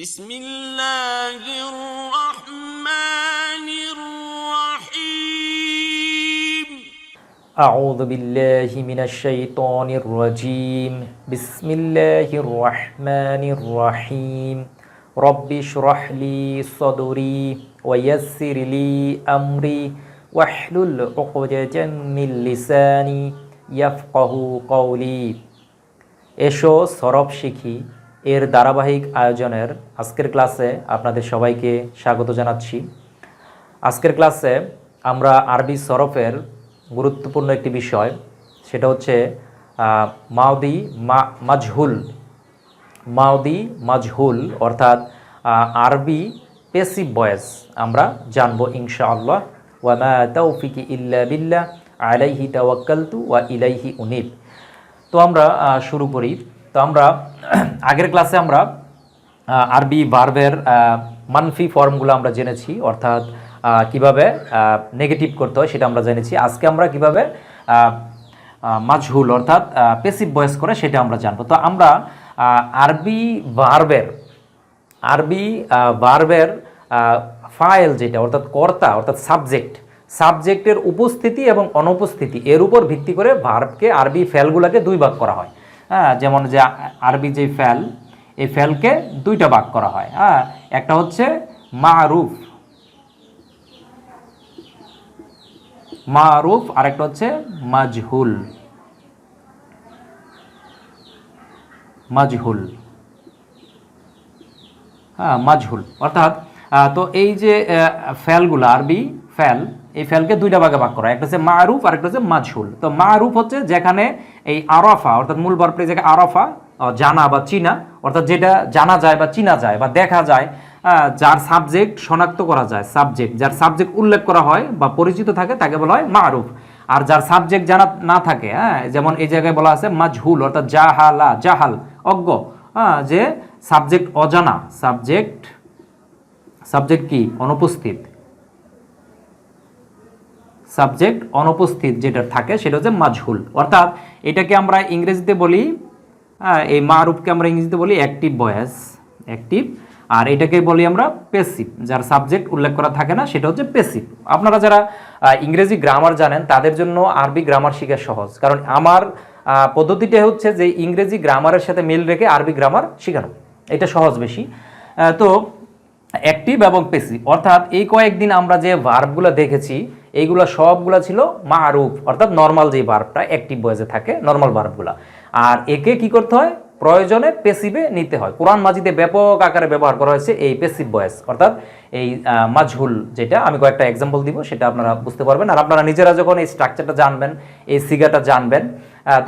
بسم الله الرحمن الرحيم أعوذ بالله من الشيطان الرجيم بسم الله الرحمن الرحيم رب اشرح لي صدري ويسر لي أمري واحلل عقدة من لساني يفقه قولي এসো সরব শিখি এর ধারাবাহিক আয়োজনের আজকের ক্লাসে আপনাদের সবাইকে স্বাগত জানাচ্ছি। আজকের ক্লাসে আমরা আরবি সরফের গুরুত্বপূর্ণ একটি বিষয়, সেটা হচ্ছে মাউদি মা, মাজহুল। মাউদি মাজহুল অর্থাৎ আরবি পেসিভ বয়েস আমরা জানব ইনশাআল্লাহ। ওয়ামা তৌফিকি ইল্লা বিল্লাহ, আলাইহি তাওয়াক্কালতু ওয়া ইলাইহি উনিব। তো আমরা শুরু করি। তো আমরা আগের ক্লাসে আমরা আরবি ভার্বের মানফি ফর্মগুলো আমরা জেনেছি অর্থাৎ কীভাবে নেগেটিভ করতে হয় সেটা আমরা জেনেছি। আজকে আমরা কীভাবে আহ, অর্থাৎ পেসিভ ভয়েস করে সেটা আমরা জানব। তো আমরা আরবি ভার্বের আরবি ভার্বের ফাইল যেটা অর্থাৎ কর্তা অর্থাৎ সাবজেক্ট সাবজেক্টের উপস্থিতি এবং অনুপস্থিতি এর উপর ভিত্তি করে ভার্বকে আরবি ফেলগুলোকে দুই ভাগ করা হয়। হ্যাঁ যেমন যে আরবি যে ফেল এই ফেলকে দুইটা ভাগ করা হয়। হ্যাঁ একটা হচ্ছে মারুফ। মারুফ আরেকটা হচ্ছে মাজহুল। মাজহুল। হ্যাঁ মাজহুল। অর্থাৎ তো এই যে আহ, ফেলগুলো আরবি ফেল এই ফেলকে দুইটা ভাগে ভাগ করা একটা হচ্ছে মারুফ আর একটা হচ্ছে মাজহুল। তো মারুফ হচ্ছে যেখানে এই আরফা, অর্থাৎ মূল বার্পে জায়গায় আরফা জানা বা চিনা, অর্থাৎ যেটা জানা যায় বা চিনা যায় বা দেখা যায় যার সাবজেক্ট শনাক্ত করা যায়, সাবজেক্ট, যার সাবজেক্ট উল্লেখ করা হয় বা পরিচিত থাকে তাকে বলা হয় মারুফ। আর যার সাবজেক্ট জানা না থাকে হ্যাঁ যেমন এই জায়গায় বলা আছে মাজহুল, অর্থাৎ জাহালা, জাহাল, অজ্ঞ হ্যাঁ যে সাবজেক্ট অজানা, সাবজেক্ট সাবজেক্ট কি? অনুপস্থিত। সাবজেক্ট অনুপস্থিত যেটা থাকে সেটা হচ্ছে মাজহুল। অর্থাৎ এটাকে আমরা ইংরেজিতে বলি এই মারুফকে আমরা ইংরেজিতে বলি অ্যাক্টিভ ভয়েস অ্যাক্টিভ আর এটাকে বলি আমরা পেসিভ যার সাবজেক্ট উল্লেখ করা থাকে না, সেটা হচ্ছে পেসিভ আপনারা যারা ইংরেজি গ্রামার জানেন, তাদের জন্য আরবি গ্রামার শেখা সহজ। কারণ আমার পদ্ধতিটা হচ্ছে যে ইংরেজি গ্রামারের সাথে মিল রেখে আরবি গ্রামার শেখানো। এটা সহজ বেশি। তো অ্যাক্টিভ এবং পেসিভ অর্থাৎ এই কয়েকদিন আমরা যে ভার্বগুলো দেখেছি এইগুলো সবগুলো ছিল মারুফ অর্থাৎ নর্মাল যে ভার্বটা অ্যাক্টিভ বয়েজে থাকে নর্মাল ভার্বগুলো আর একে কি করতে হয়? প্রয়োজনে পেসিভে নিতে হয়। কোরআন মাজিদে ব্যাপক আকারে ব্যবহার করা হয়েছে এই পেসিভ বয়েস অর্থাৎ এই আহ, মাজহুল যেটা আমি কয়েকটা এক্সাম্পল দিব সেটা আপনারা বুঝতে পারবেন। আর আপনারা নিজেরা যখন এই স্ট্রাকচারটা জানবেন এই সিগাটা জানবেন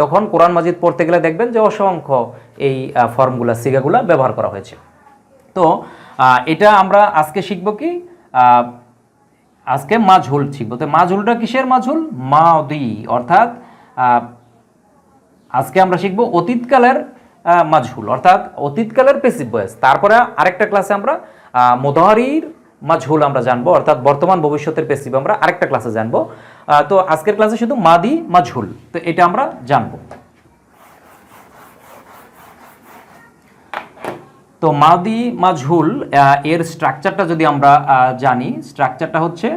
তখন কোরআন মাজিদ পড়তে গেলে দেখবেন যে অসংখ্য এই ফর্মগুলা সিগাগুলা ব্যবহার করা হয়েছে। তো এটা আমরা আজকে শিখব কি? আজকে মাঝহুল শিখব তো মাঝহুলটা কিসের মাঝহুল মাদি অর্থাৎ আজকে আমরা শিখব অতীতকালের আহ, মাঝহুল অর্থাৎ অতীতকালের পেসিভ বয়েস তারপরে আরেকটা ক্লাসে আমরা মোদাহারির মাঝহুল আমরা জানব অর্থাৎ বর্তমান ভবিষ্যতের পেসিভ আমরা আরেকটা ক্লাসে জানব। তো আজকের ক্লাসে শুধু মাদি মাঝহুল তো এটা আমরা জানব। তো মাদি আহ, এর স্ট্রাকচারটা যদি আমরা জানি স্ট্রাকচারটা হচ্ছে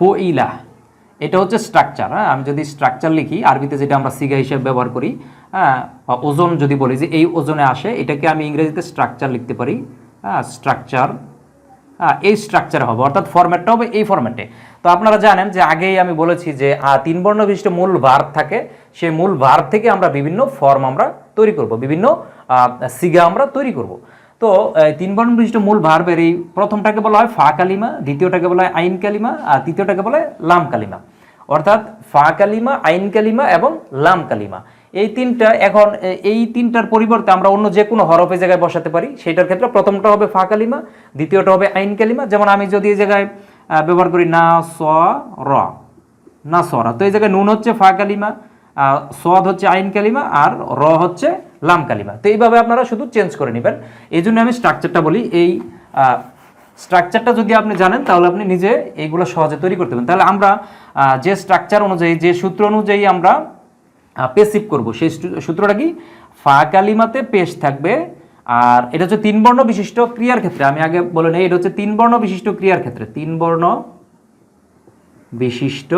ফুইলা। এটা হচ্ছে স্ট্রাকচার হ্যাঁ? আমি যদি স্ট্রাকচার লিখি আরবিতে যেটা আমরা সিগা হিসেবে ব্যবহার করি হ্যাঁ ওজন যদি বলি যে এই ওজনে আসে এটাকে আমি ইংরেজিতে স্ট্রাকচার লিখতে পারি হ্যাঁ স্ট্রাকচার হ্যাঁ এই স্ট্রাকচার হবে অর্থাৎ ফরম্যাটটা হবে এই ফরম্যাটে তো আপনারা জানেন যে আগেই আমি বলেছি যে তিন বর্ণ বিশিষ্ট মূল ভার্ব থাকে সেই মূল ভার্ব থেকে আমরা বিভিন্ন ফর্ম আমরা তৈরি করব, বিভিন্ন সিগা আমরা তৈরি করব। তো তিন বর্ণ বিশিষ্ট মূল ভার্বের এই প্রথমটাকে বলা হয় ফা কালিমা, দ্বিতীয়টাকে বলা হয় আইন কালিমা, আর তৃতীয়টাকে বলা হয় লাম কালিমা। অর্থাৎ ফা কালিমা, আইন কালিমা এবং লাম কালিমা। এই তিনটা এখন এই তিনটার পরিবর্তে আমরা অন্য যে কোনো হরফে জায়গায় বসাতে পারি। সেটার ক্ষেত্রে প্রথমটা হবে ফা কালিমা, দ্বিতীয়টা হবে আইন কালিমা। যেমন আমি যদি এই জায়গায় ব্যবহার করি না, স, র। না সরা তো এই জায়গায় নুন হচ্ছে ফা কালিমা সদ হচ্ছে আইন কালিমা আর র হচ্ছে লাম কালিমা। তো এইভাবে আপনারা শুধু চেঞ্জ করে নেবেন। এই জন্য আমি স্ট্রাকচারটা বলি, এই স্ট্রাকচারটা যদি আপনি জানেন, তাহলে আপনি নিজে এইগুলো সহজে তৈরি করতে পারেন। তাহলে আমরা যে স্ট্রাকচার অনুযায়ী, যে সূত্র অনুযায়ী আমরা পেসিভ করব, সেই সূত্রটা কি? ফা কালিমাতে পেশ থাকবে, আর এটা হচ্ছে তিন বর্ণ বিশিষ্ট ক্রিয়ার ক্ষেত্রে। আমি আগে বলে নেই, এটা হচ্ছে তিন বর্ণ বিশিষ্ট ক্রিয়ার ক্ষেত্রে। তিন বর্ণ বিশিষ্ট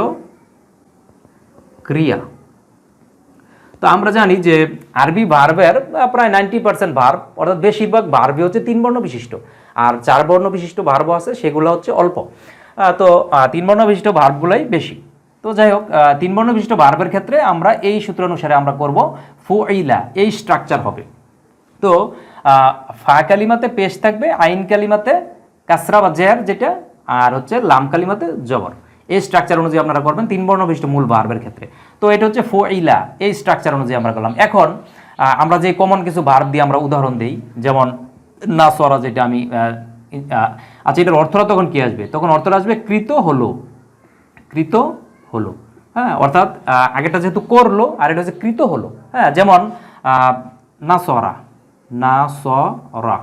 ক্রিয়া। তো আমরা জানি যে আরবি ভার্বের প্রায় নাইনটি পার্সেন্ট ভার্ব, অর্থাৎ বেশিরভাগ ভার্বই হচ্ছে তিন বর্ণ বিশিষ্ট। আর চার বর্ণ বিশিষ্ট ভার্ব আছে, সেগুলো হচ্ছে অল্প। তো তিন বর্ণ বিশিষ্ট ভার্বগুলাই বেশি। তো যাই হোক তিন বর্ণ বিশিষ্ট ভার্বের ক্ষেত্রে আমরা এই সূত্র অনুসারে আমরা করব ফুইলা, এই স্ট্রাকচার হবে। তো ফা কালিমাতে পেশ থাকবে, আইন কালিমাতে কাসরা বা জের যেটা, আর হচ্ছে লাম কালিমাতে জবর। এই স্ট্রাকচার অনুযায়ী আপনারা করবেন, তিন বর্ণ বিশিষ্ট মূল ভার্বের ক্ষেত্রে। তো এটা হচ্ছে ফো ইলা এই স্ট্রাকচার অনুযায়ী আমরা করলাম। এখন আমরা যে কমন কিছু ভার্ব দিয়ে আমরা উদাহরণ দিই, যেমন নাসরা যেটা আমি আচ্ছা এটার অর্থটা তখন কি আসবে? তখন অর্থটা আসবে কৃত হলো। কৃত হলো। হ্যাঁ অর্থাৎ আগেটা যেহেতু করল, আর এটা হচ্ছে কৃত হলো। হ্যাঁ যেমন নাসরা নাসরা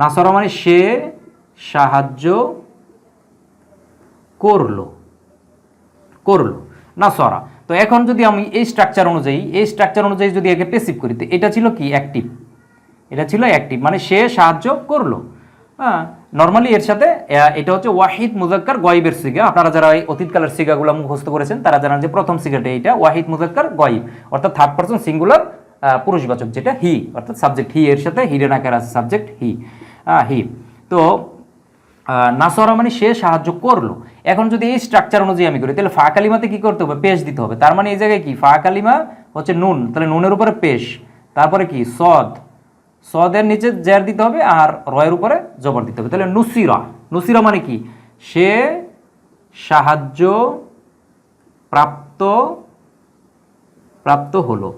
নাসরা মানে সে, সাহায্য করল। করল। না সরা তো এখন যদি আমি এই স্ট্রাকচার অনুযায়ী, এই স্ট্রাকচার অনুযায়ী যদি একে পেসিভ করি, তো এটা ছিল কি? অ্যাক্টিভ এটা ছিল অ্যাক্টিভ মানে সে সাহায্য করল। হ্যাঁ নর্মালি এর সাথে এটা হচ্ছে ওয়াহিদ মুজাক্কার গয়েবের সিগা। আপনারা যারা এই অতীতকালের সিগাগুলো মুখস্থ করেছেন, তারা জানান যে প্রথম সিগাটা এইটা ওয়াহিদ মুজাক্কার গয়েব, অর্থাৎ থার্ড পার্সন সিঙ্গুলার পুরুষবাচক, যেটা হি অর্থাৎ সাবজেক্ট হি এর সাথে হিরেন আকার আছে সাবজেক্ট হি হি তো নাসরা মানে সে সাহায্য করল। এখন যদি এই স্ট্রাকচার অনুযায়ী আমি করি, তাহলে ফা কালিমাতে কী করতে হবে? পেশ দিতে হবে। তার মানে এই জায়গায় কি? ফা কালিমা হচ্ছে নুন। তাহলে নুনের উপরে পেশ। তারপরে কি? সদ। সদের নিচে জের দিতে হবে আর রয়ের উপরে জবর দিতে হবে। তাহলে নুসিরা। নুসিরা মানে কি? সে সাহায্য প্রাপ্ত প্রাপ্ত হলো।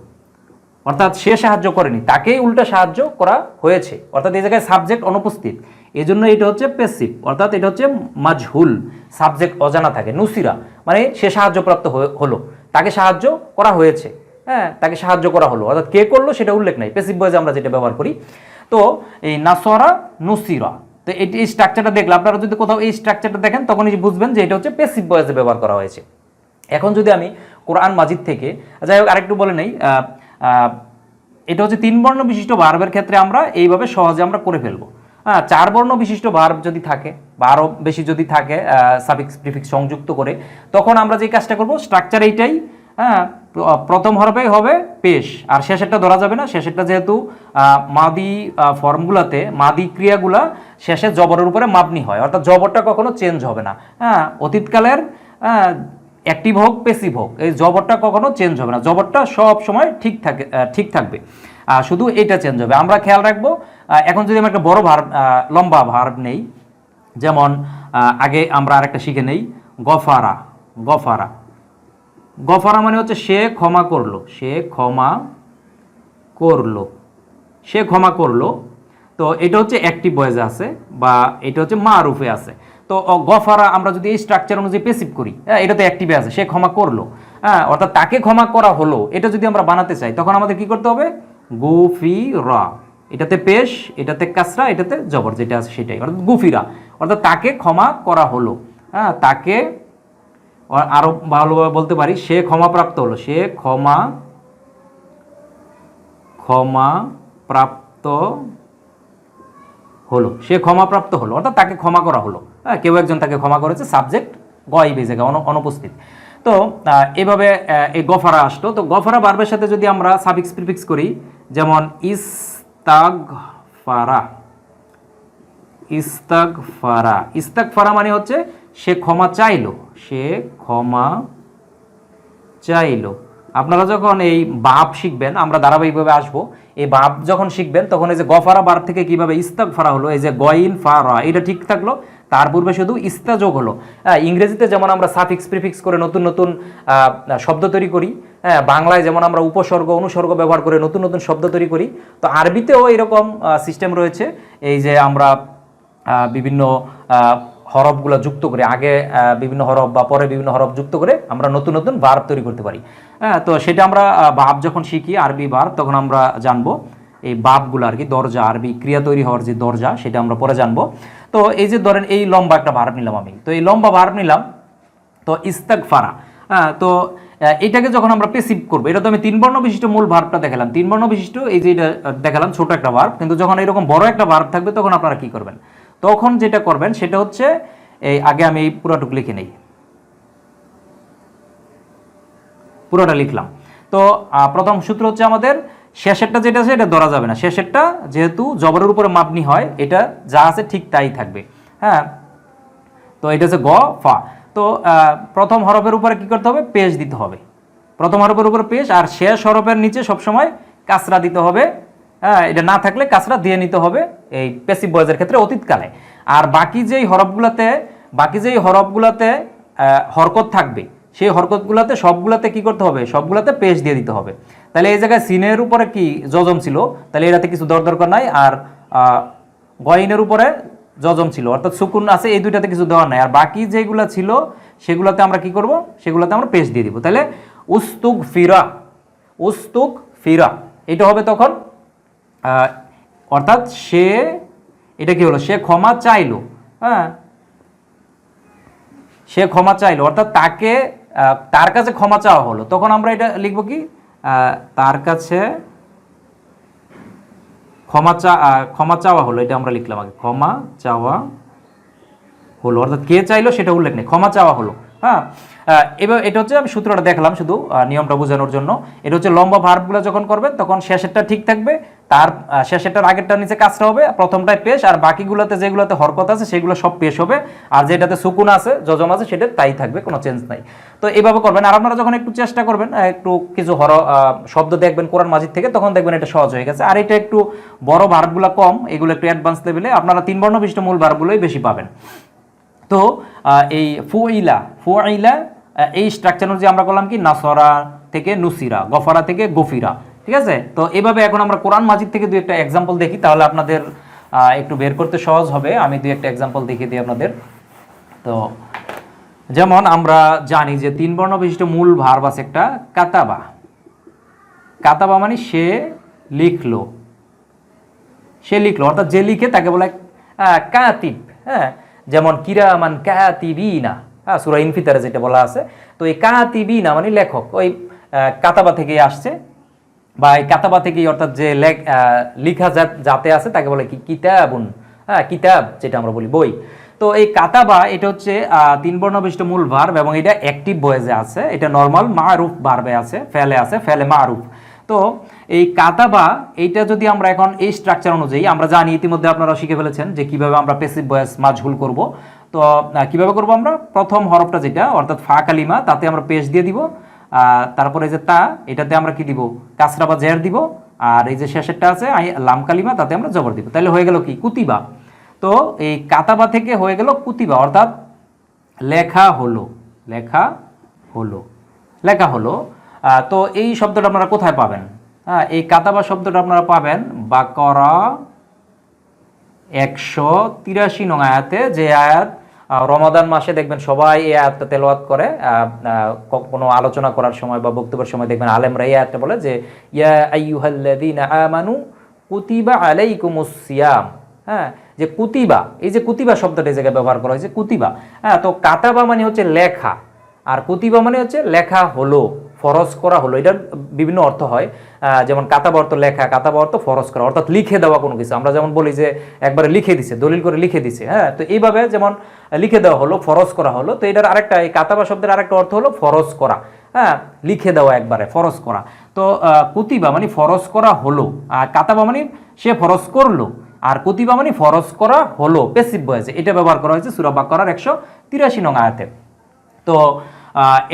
অর্থাৎ সে সাহায্য করেনি। তাকেই উল্টা সাহায্য করা হয়েছে। অর্থাৎ এই জায়গায় সাবজেক্ট অনুপস্থিত। এই জন্য এটা হচ্ছে পেসিভ অর্থাৎ এটা হচ্ছে মাজহুল সাবজেক্ট অজানা থাকে নুসিরা মানে সে সাহায্যপ্রাপ্ত হলো। তাকে সাহায্য করা হয়েছে হ্যাঁ তাকে সাহায্য করা হলো। অর্থাৎ কে করল সেটা উল্লেখ নাই পেসিভ বয়েজে আমরা যেটা ব্যবহার করি। তো এই নাসরা নুসিরা তো এই স্ট্রাকচারটা দেখলে আপনারা যদি কোথাও এই স্ট্রাকচারটা দেখেন তখনই বুঝবেন যে এটা হচ্ছে পেসিভ বয়েজে ব্যবহার করা হয়েছে। এখন যদি আমি কোরআন মাজিদ থেকে, যাই হোক আরেকটু বলে নেই এটা হচ্ছে তিন বর্ণ বিশিষ্ট ভার্বের ক্ষেত্রে আমরা এইভাবে সহজে আমরা করে ফেলব। হ্যাঁ চার বর্ণ বিশিষ্ট ভার্ব যদি থাকে বা আরও বেশি যদি থাকে সাফিক্স প্রিফিক্স সংযুক্ত করে, তখন আমরা যে কাজটা করব স্ট্রাকচার এইটাই হ্যাঁ প্রথম হরফে হবে পেশ, আর শেষেরটা ধরা যাবে না, শেষেরটা যেহেতু মাদি ফর্মগুলাতে, মাদি ক্রিয়াগুলা শেষে জবরের উপরে মাপনি হয়, অর্থাৎ জবরটা কখনো চেঞ্জ হবে না হ্যাঁ অতীতকালের অ্যাক্টিভ হোক পেসিভ হোক, এই জবরটা কখনো চেঞ্জ হবে না, জবরটা সব সময় ঠিক থাকে ঠিক থাকবে। শুধু এটা চেঞ্জ হবে। আমরা খেয়াল রাখব এখন যদি আমরা একটা বড় আহ, লম্বা ভার্ব নেই যেমন আগে আমরা আরেকটা শিখে নেই গফারা গফারা। গফারা মানে হচ্ছে সে ক্ষমা করল সে ক্ষমা করল সে ক্ষমা করল। তো এটা হচ্ছে অ্যাক্টিভ ভয়েসে আছে বা এটা হচ্ছে মা মারুফে আছে। তো গফারা আমরা যদি এই স্ট্রাকচার অনুযায়ী পেসিভ করি হ্যাঁ এটা তো অ্যাক্টিভে আছে সে ক্ষমা করল। হ্যাঁ অর্থাৎ তাকে ক্ষমা করা হলো এটা যদি আমরা বানাতে চাই তখন আমাদের কি করতে হবে? গুফি রা এটাতে পেশ, এটাতে কাসরা, এটাতে জবর, যেটা আছে সেটাই। অর্থাৎ গুফিরা। অর্থাৎ তাকে ক্ষমা করা হলো। হ্যাঁ তাকে আর- আরও ভালোভাবে বলতে পারি, সে ক্ষমাপ্রাপ্ত হলো। সে ক্ষমা ক্ষমা প্রাপ্ত হলো। সে ক্ষমাপ্রাপ্ত হলো। অর্থাৎ তাকে ক্ষমা করা হলো। হ্যাঁ কেউ একজন তাকে ক্ষমা করেছে, সাবজেক্ট গয় বেজেগা অনুপস্থিত। তো এভাবে এই গফারা আসতো তো গফারা বার্বের সাথে যদি আমরা সাফিক্স প্রিফিক্স করি যেমন ইস্তাগ ফারা ইস্তাক ফারা ইস্তাক ফারা মানে হচ্ছে সে ক্ষমা চাইলো, সে ক্ষমা চাইলো। আপনারা যখন এই বাপ শিখবেন, আমরা ধারাবাহিকভাবে আসব, এই বাপ যখন শিখবেন, তখন এই যে গফারা বার থেকে কীভাবে ইস্তাক ফারা হলো, এই যে গইন ফারা, এটা ঠিক থাকল। তার পূর্বে শুধু ইস্তা যোগ হলো ইংরেজিতে যেমন আমরা সাফিক্স প্রিফিক্স করে নতুন নতুন শব্দ তৈরি করি হ্যাঁ বাংলায় যেমন আমরা উপসর্গ, অনুসর্গ ব্যবহার করে নতুন নতুন শব্দ তৈরি করি, তো আরবিতেও এরকম সিস্টেম রয়েছে। এই যে আমরা বিভিন্ন হরফগুলো যুক্ত করে, আগে বিভিন্ন হরফ বা পরে বিভিন্ন হরফ যুক্ত করে আমরা নতুন নতুন ভার্ব তৈরি করতে পারি। হ্যাঁ তো সেটা আমরা ভাব যখন শিখি, আরবি ভার্ব তখন আমরা জানব, এই বাপগুলো আর কি, দরজা, আরবি ক্রিয়া তৈরি হওয়ার যে দরজা, সেটা আমরা পরে জানব। তো এই যে ধরেন এই লম্বা একটা ভার্ব নিলাম আমি। তো এই লম্বা ভার্ব নিলাম, তো ইস্তাক ফারা হ্যাঁ তো এটাকে যখন আমরা পেসিভ করব, এটা তো আমি তিন বর্ণ বিশিষ্ট মূল ভার্বটা দেখালাম। তিন বর্ণ বিশিষ্ট, এই যে দেখালাম ছোট একটা ভার্ব কিন্তু যখন এরকম বড় একটা ভার্ব থাকবে, তখন আপনারা কি করবেন? তখন যেটা করবেন, সেটা হচ্ছে, এই আগে আমি এই পুরোটুকু লিখে নেই। পুরোটা লিখলাম। তো প্রথম সূত্র হচ্ছে আমাদের, শেষেরটা যেটা আছে, এটা ধরা যাবে না। শেষেরটা যেহেতু জবরের উপরে মাপনি হয়, এটা যা আছে ঠিক তাই থাকবে। হ্যাঁ? তো এটা হচ্ছে গ, ফা। তো প্রথম হরফের উপরে কি করতে হবে? পেশ দিতে হবে। প্রথম হরফের উপরে পেশ আর শেষ হরফের নিচে সবসময় কাসরা দিতে হবে। হ্যাঁ এটা না থাকলে কাসরা দিয়ে নিতে হবে এই পেসিভ বয়েজের ক্ষেত্রে অতীতকালে। আর বাকি যেই হরফগুলোতে, বাকি যেই হরফগুলোতে হরকত থাকবে, সেই হরকতগুলোতে সবগুলোতে কি করতে হবে? সবগুলাতে পেশ দিয়ে দিতে হবে। তাহলে এই জায়গায় সিনের উপরে কি জজম ছিল? তাহলে এটাতে কিছু দর দরকার নাই। আর গয়নের উপরে জজম ছিল। অর্থাৎ সুকুন আছে, এই দুইটাতে কিছু দেওয়া নাই। আর বাকি যেগুলো ছিল, সেগুলোতে আমরা কি করব? সেগুলোতে আমরা পেশ দিয়ে দিব। তাহলে উস্তুক ফিরা উস্তুক ফিরা, এটা হবে তখন অর্থাৎ সে, এটা কি হলো? সে ক্ষমা চাইলো হ্যাঁ? সে ক্ষমা চাইলো, অর্থাৎ তাকে তার কাছে ক্ষমা চাওয়া হলো। তখন আমরা এটা লিখব কি? তার কাছে ক্ষমা চা ক্ষমা চাওয়া হলো, এটা আমরা লিখলাম আগে। ক্ষমা চাওয়া হলো, অর্থাৎ কে চাইলো সেটা উল্লেখ নেই, ক্ষমা চাওয়া হলো। হ্যাঁ? এবার এটা হচ্ছে, আমি সূত্রটা দেখলাম শুধু নিয়মটা বোঝানোর জন্য। এটা হচ্ছে লম্বা ভার্বগুলো যখন করবেন, তখন শেষেরটা ঠিক থাকবে তার শেষেরটার আগেরটা নিচে কাজটা হবে প্রথমটায় পেশ, আর বাকিগুলোতে যেগুলোতে হরকত আছে, সেগুলো সব পেশ হবে, আর যেটাতে সুকুন আছে, যজম আছে, সেটা তাই থাকবে, কোনো চেঞ্জ নাই। তো এইভাবে করবেন, আর আপনারা যখন একটু চেষ্টা করবেন একটু কিছু হর শব্দ দেখবেন কোরআন মাজিদ থেকে, তখন দেখবেন এটা সহজ হয়ে গেছে। আর এটা একটু বড় ভার্বগুলো কম, এগুলো একটু অ্যাডভান্স লেভেলে আপনারা তিন বর্ণ বিশিষ্ট মূল ভার্বগুলোই বেশি পাবেন। তো এই ফুইলা ফুইলা এই স্ট্রাকচার অনুযায়ী আমরা করলাম কি? নাসরা থেকে নুসিরা, গফারা থেকে গফিরা। ঠিক আছে? তো এভাবে এখন আমরা কোরআন মাজিদ থেকে দুই একটা এক্সাম্পল দেখি, তাহলে আপনাদের একটু বের করতে সহজ হবে। আমি দুই একটা এক্সাম্পল দেখিয়ে দিই আপনাদের। তো যেমন আমরা জানি যে তিন বর্ণ বিশিষ্ট মূল ভার্ব আছে একটা, কাতাবা। কাতাবা মানে সে লিখলো। সে লিখলো, অর্থাৎ যে লিখে তাকে বলে কাতিব হ্যাঁ? যেমন, কিরামান কাতিবিনা হ্যাঁ? সুরা ইনফিতারে যেটা বলা আছে। তো এই কাতিবিনা মানে লেখক, ওই কাতাবা থেকে আসছে। বা এই কাতাবা থেকেই অর্থাৎ যে লেখ লিখা যাতে আছে, তাকে বলে কি কিতাবুন হ্যাঁ কিতাব যেটা আমরা বলি, বই। তো এই কাতাবা, এটা হচ্ছে তিন বর্ণ বিশিষ্ট মূল ভার্ব এবং এটা অ্যাক্টিভ বয়েজে আছে। এটা নর্মাল, মারুফ ভার্বে আছে, ফেলে আছে, ফেলে মারুফ। তো এই কাতাবা, এইটা যদি আমরা এখন এই স্ট্রাকচার অনুযায়ী, আমরা জানি ইতিমধ্যে আপনারা শিখে ফেলেছেন যে কীভাবে আমরা পেসিভ ভয়েস মাজহুল করব। তো কীভাবে করব আমরা? প্রথম হরফটা যেটা, অর্থাৎ ফা কালিমা, তাতে আমরা পেশ দিয়ে দিব। তারপরে যে তা, এটাতে আমরা কি দিব? কাসরা বা জের দিব। আর এই যে শেষেরটা আছে লাম কালিমা, তাতে আমরা জবর দিব। তাহলে হয়ে গেল কি? কুতিবা। তো এই কাতাবা থেকে হয়ে গেল কুতিবা। অর্থাৎ লেখা হলো। লেখা হলো। লেখা হলো। তো এই শব্দটা আপনারা কোথায় পাবেন? হ্যাঁ এই কাতাবা শব্দটা আপনারা পাবেন বাকরা একশো তিরাশি নং আয়াতে, যে আয়াত রমাদান মাসে দেখবেন সবাই এই আয়াতটা তেলোয়াত করে কোনো আলোচনা করার সময় বা বক্তব্যের সময় দেখবেন আলেমরা এই আয়াতটা বলে যে, ইয়া আইয়ুহাল্লাযীনা আমানু কুতিবা আলাইকুমুস সিয়াম। হ্যাঁ যে কুতিবা, এই যে কুতিবা শব্দটা জায়গায় ব্যবহার করা হয়েছে কুতিবা। হ্যাঁ তো কাতাবা মানে হচ্ছে লেখা, আর কুতিবা মানে হচ্ছে লেখা হলো। ফরজ করা হলো। এটার বিভিন্ন অর্থ হয়। যেমন কাতাবা অর্থ লেখা, কাতাবা অর্থ ফরজ করা, অর্থাৎ লিখে দেওয়া কোনো কিছু। আমরা যেমন বলি যে একবারে লিখে দিছে, দলিল করে লিখে দিছে হ্যাঁ? তো এইভাবে যেমন লিখে দেওয়া হলো, ফরজ করা হলো, তো এটার আরেকটা, এই কাতাবা শব্দের আরেকটা অর্থ হলো ফরজ করা হ্যাঁ? লিখে দেওয়া একবারে, ফরজ করা। তো কুতিবা মানে ফরজ করা হলো, আর কাতাবা মানে সে ফরজ করল, আর কুতিবা মানে ফরজ করা হলো। পেসিভ বয়েছে এটা ব্যবহার করা হয়েছে সুরাবাক করার একশো তিরাশি নং আয়াতে। তো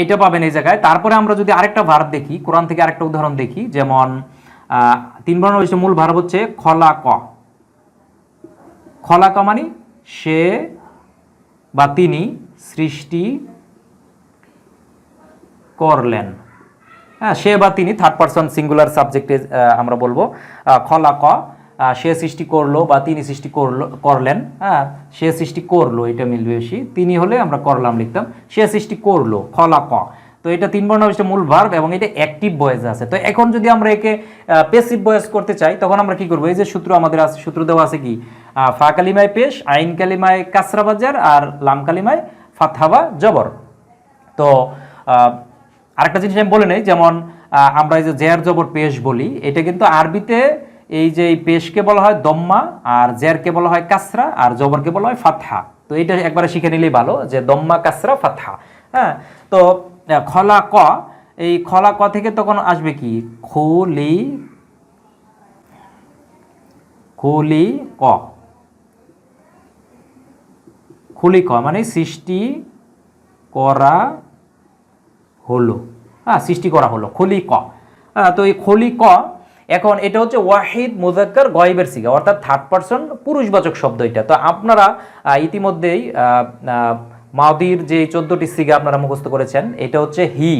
এটা পাবেন এই জায়গায়। তারপরে আমরা যদি আরেকটা ভার্ব দেখি কোরআন থেকে আরেকটা উদাহরণ দেখি যেমন তিন বর্ণ বিশিষ্ট মূল ভার্ব হচ্ছে খলা ক খলা ক মানে সে বা তিনি সৃষ্টি করলেন। হ্যাঁ সে বা তিনি থার্ড পার্সন সিঙ্গুলার সাবজেক্টে আমরা বলব। খলাক। আহ, সে সৃষ্টি করল বা তিনি সৃষ্টি করল, করলেন হ্যাঁ সে সৃষ্টি করল, এটা মিলবে বেশি। তিনি হলে আমরা করলাম, লিখতাম, সে সৃষ্টি করল খলাক তো এটা তিন বর্ণ বিশিষ্ট মূল ভার্ব এবং এটা অ্যাক্টিভ বয়েজ আছে। তো এখন যদি আমরা একে পেসিভ বয়েস করতে চাই, তখন আমরা কি করব? এই যে সূত্র আমাদের আছে, সূত্র দেওয়া আছে কি? ফা কালিমায় পেশ, আইন কালিমায় কাসরা বাজার আর লাম কালিমায় ফাতহাবা জবর। তো আরেকটা জিনিস আমি বলে নেই, যেমন আমরা এই যে জেয়ার জবর পেশ বলি, এটা কিন্তু আরবিতে এই যে এই পেশকে বলা হয় দম্মা, আর জেরকে বলা হয় কাসরা, আর জবরকে বলা হয় ফাতহা। তো এটা একবারে শিখে নিলেই ভালো যে দম্মা, কাসরা, ফাতহা। হ্যাঁ? তো খলা ক এই খলা ক থেকে তখন আসবে কি? খুলি খুলি ক। খুলি ক মানে সৃষ্টি করা হলো। হ্যাঁ সৃষ্টি করা হলো। খুলি ক। হ্যাঁ তো এই খলি ক এখন এটা হচ্ছে ওয়াহিদ মুজাক্কার গয়েবের সিগা, অর্থাৎ থার্ড পার্সন পুরুষবাচক শব্দ এটা। তো আপনারা ইতিমধ্যেই মাদির যে চোদ্দটি সিগা আপনারা মুখস্থ করেছেন, এটা হচ্ছে হি।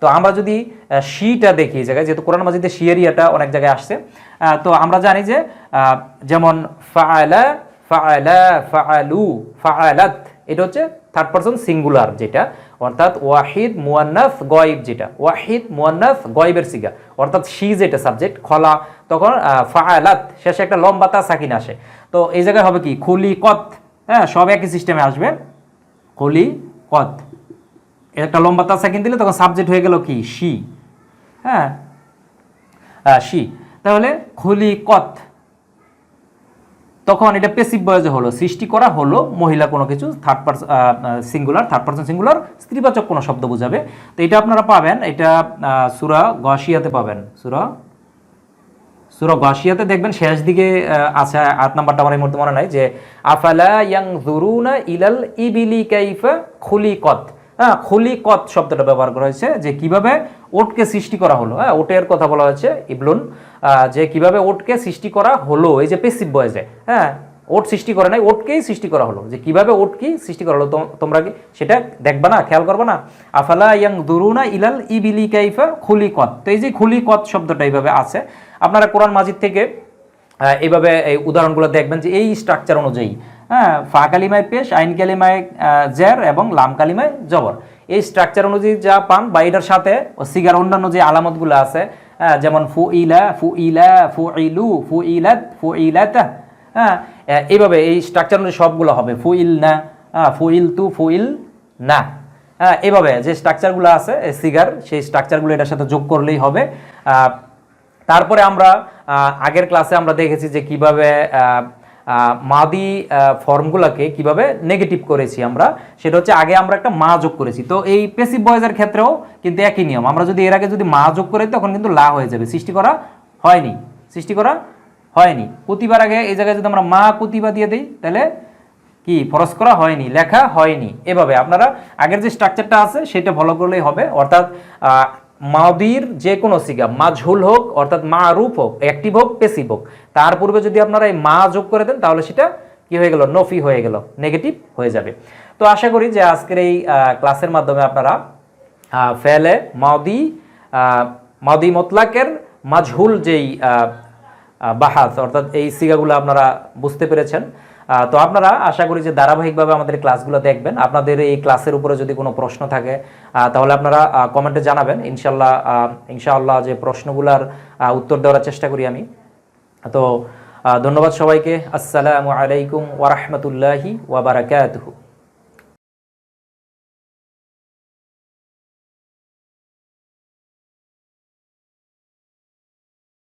তো আমরা যদি শিটা দেখি এই জায়গায়, যেহেতু কোরআন মাজিদে শিয়ারিয়াটা অনেক জায়গায় আসছে তো আমরা জানি যে যেমন ফাআলা ফাআলা, ফাআলু, ফাআলাত, এটা হচ্ছে থার্ড পারসন সিঙ্গুলার যেটা। অর্থাৎ ওয়াহিদ মুয়ান্নাফ গয়েব যেটা ওয়াহিদ মুয়ান্নাফ গয়েবের সিগা। অর্থাৎ শি যেটা সাবজেক্ট খলা তখন আহ, ফাআলাত শেষে একটা লম্বা তা সাকিন আসে। তো এই জায়গায় হবে কি? খুলি কত হ্যাঁ সব একই সিস্টেমে আসবে। খুলি কত একটা লম্বা তা সাকিন দিলে তখন সাবজেক্ট হয়ে গেল কি? শি। হ্যাঁ। শি। তাহলে খুলি কত তখন এটা পেসিভ বয়সে হলো, সৃষ্টি করা হলো, মহিলা কোনো কিছু third person singular third person singular স্ত্রীবাচক কোনো শব্দ বোঝাবে। তো এটা আপনারা পাবেন, এটা সুরা গসিয়াতে পাবেন, সুরা সুরা গসিয়াতে দেখবেন শেষ দিকে আছে আট নাম্বারটা আমার এই মুহূর্তে মনে নাই, যে, আফালা ইয়াং জুরুনা ইলাল ইবিলি কাইফা খুলিকত। হ্যাঁ খুলিকত শব্দটা ব্যবহার করা হয়েছে, যে কীভাবে ওটকে সৃষ্টি করা হলো। হ্যাঁ ওটের কথা বলা হয়েছে, ইবলুন যে কীভাবে ওটকে সৃষ্টি করা হলো, এই যে পেসিভ বয়েজে হ্যাঁ ওট সৃষ্টি করে নাই, ওটকেই সৃষ্টি করা হলো। যে কীভাবে ওটকেই সৃষ্টি করা হলো তোমরা কি সেটা দেখবা না, খেয়াল করবে না? আফালা ইয়াং দুরুনা ইলাল ইবিলি কাইফা খুলিকত। তো এই যে খুলিকত শব্দটা এইভাবে আছে, আপনারা কোরআন মাজিদ থেকে এইভাবে এই উদাহরণগুলো দেখবেন যে এই স্ট্রাকচার অনুযায়ী হ্যাঁ ফা কালিমায় পেশ আইন কালিমায় জের এবং লাম কালিমায় জবর। এই স্ট্রাকচার অনুযায়ী যা পান বা এটার সাথে সিগার অন্যান্য যে আলামতগুলো আছে যেমন ফু ইলা ফু ইলা ফু ইলু ফু ইলাত ফু ইলাত হ্যাঁ এইভাবে এই স্ট্রাকচার অনুযায়ী সবগুলো হবে। ফু ইল না ফু ইল তু ফু ইল না হ্যাঁ এভাবে যে স্ট্রাকচারগুলো আছে সিগার, সেই স্ট্রাকচারগুলো এটার সাথে যোগ করলেই হবে। তারপরে আমরা আগের ক্লাসে আমরা দেখেছি যে কীভাবে মাদি ফর্মগুলোকে কীভাবে নেগেটিভ করেছি আমরা, সেটা হচ্ছে আগে আমরা একটা মা যোগ করেছি। তো এই পেসিভ বয়েজের ক্ষেত্রেও কিন্তু একই নিয়ম। আমরা যদি এর আগে যদি মা যোগ করে তখন কিন্তু লা হয়ে যাবে। সৃষ্টি করা হয়নি। সৃষ্টি করা হয়নি। প্রতিবার আগে এই জায়গায় যদি আমরা মা প্রতিভা দিয়ে দিই, তাহলে কি? ফরস করা হয়নি, লেখা হয়নি। এভাবে আপনারা আগের যে স্ট্রাকচারটা আছে, সেটা ফলো করলেই হবে। অর্থাৎ মাদির যে কোনো সিগা মাঝহুল হোক অর্থাৎ মা রূপ হোক অ্যাক্টিভ হোক পেসিভ হোক তার পূর্বে যদি আপনারা এই মা যোগ করে দেন তাহলে সেটা কি হয়ে গেল? নফি হয়ে গেল নেগেটিভ হয়ে যাবে। তো আশা করি যে আজকের এই ক্লাসের মাধ্যমে আপনারা ফেলে মাদি মাদি মতলাকের মাঝহুল যেই আহ, অর্থাৎ এই সিগাগুলো আপনারা বুঝতে পেরেছেন। তো আপনারা আশা করি যে ধারাবাহিকভাবে আমাদের ক্লাসগুলো দেখবেন। আপনাদের এই ক্লাসের উপরে যদি কোনো প্রশ্ন থাকে তাহলে আপনারা কমেন্টে জানাবেন। ইনশাল্লাহ ইনশাআল্লাহ যে প্রশ্নগুলার উত্তর দেওয়ার চেষ্টা করি আমি। তো ধন্যবাদ সবাইকে। আসসালামু আলাইকুম ওয়ারহমতুল্লাহি ওয়াবারাকাতুহু